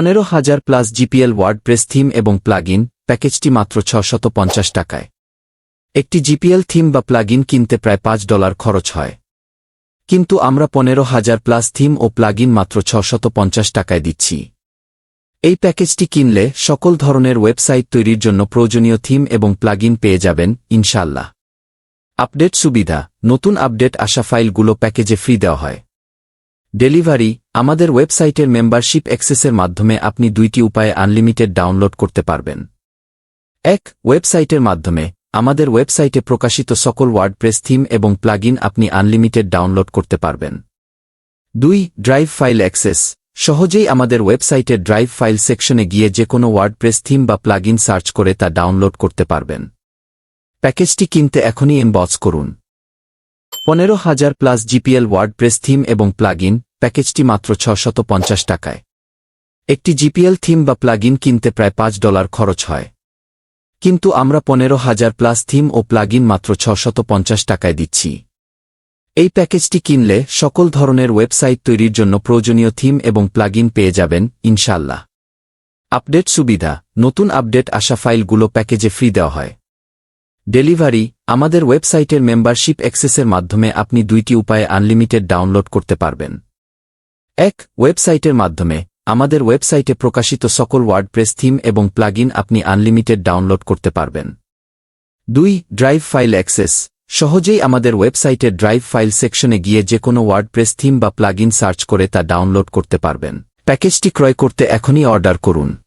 পনেরো হাজার plus GPL WordPress theme এবং প্লাগইন, প্যাকেজটি মাত্র ছশত পঞ্চাশ টাকায়। একটি জিপিএল থিম বা প্লাগইন কিনতে প্রায় পাঁচ ডলার খরচ হয়। কিন্তু আমরা পনেরো হাজার প্লাস থিম ও প্লাগইন মাত্র ছশত পঞ্চাশ টাকায় দিচ্ছি। এই প্যাকেজটি কিনলে সকল ধরনের ওয়েবসাইট তৈরির জন্য প্রয়োজনীয় থিম এবং প্লাগইন পেয়ে যাবেন ইনশাল্লাহ আপডেট সুবিধা, নতুন আপডেট আসা ফাইলগুলো প্যাকেজে ফ্রি দেওয়া হয়। ডেলিভারি আমাদের ওয়েবসাইটের মেম্বারশিপ অ্যাক্সেসের মাধ্যমে আপনি দুইটি উপায়ে আনলিমিটেড ডাউনলোড করতে পারবেন। এক, ওয়েবসাইটের মাধ্যমে আমাদের ওয়েবসাইটে প্রকাশিত সকল ওয়ার্ডপ্রেস থিম এবং প্লাগইন আপনি আনলিমিটেড ডাউনলোড করতে পারবেন। দুই, ড্রাইভ ফাইল অ্যাক্সেস সহজেই আমাদের ওয়েবসাইটের ড্রাইভ ফাইল সেকশনে গিয়ে যে কোনো ওয়ার্ডপ্রেস থিম বা প্লাগইন সার্চ করে তা ডাউনলোড করতে পারবেন। প্যাকেজটি কিনতে এখনই ইনবক্স করুন। পনেরো হাজার প্লাস জিপিএল ওয়ার্ডপ্রেস থিম এবং প্লাগইন, প্যাকেজটি মাত্র ছশত পঞ্চাশ টাকায়। একটি জিপিএল থিম বা প্লাগইন কিনতে প্রায় পাঁচ ডলার খরচ হয়। কিন্তু আমরা পনেরো হাজার প্লাস থিম ও প্লাগইন মাত্র ছশত পঞ্চাশ টাকায় দিচ্ছি। এই প্যাকেজটি কিনলে সকল ধরনের ওয়েবসাইট তৈরির জন্য প্রয়োজনীয় থিম এবং প্লাগইন পেয়ে যাবেন ইনশাল্লাহ আপডেট সুবিধা, নতুন আপডেট আসা ফাইলগুলো প্যাকেজে ফ্রি দেওয়া হয়। ডেলিভারি আমাদের ওয়েবসাইটের মেম্বারশিপ অ্যাক্সেসের মাধ্যমে আপনি দুইটি উপায়ে আনলিমিটেড ডাউনলোড করতে পারবেন। এক, ওয়েবসাইটের মাধ্যমে আমাদের ওয়েবসাইটে প্রকাশিত সকল ওয়ার্ডপ্রেস থিম এবং প্লাগইন আপনি আনলিমিটেড ডাউনলোড করতে পারবেন। দুই, ড্রাইভ ফাইল অ্যাক্সেস। সহজেই আমাদের ওয়েবসাইটের ড্রাইভ ফাইল সেকশনে গিয়ে যে কোনো ওয়ার্ডপ্রেস থিম বা প্লাগইন সার্চ করে তা ডাউনলোড করতে পারবেন। প্যাকেজটি ক্রয় করতে এখনই অর্ডার করুন।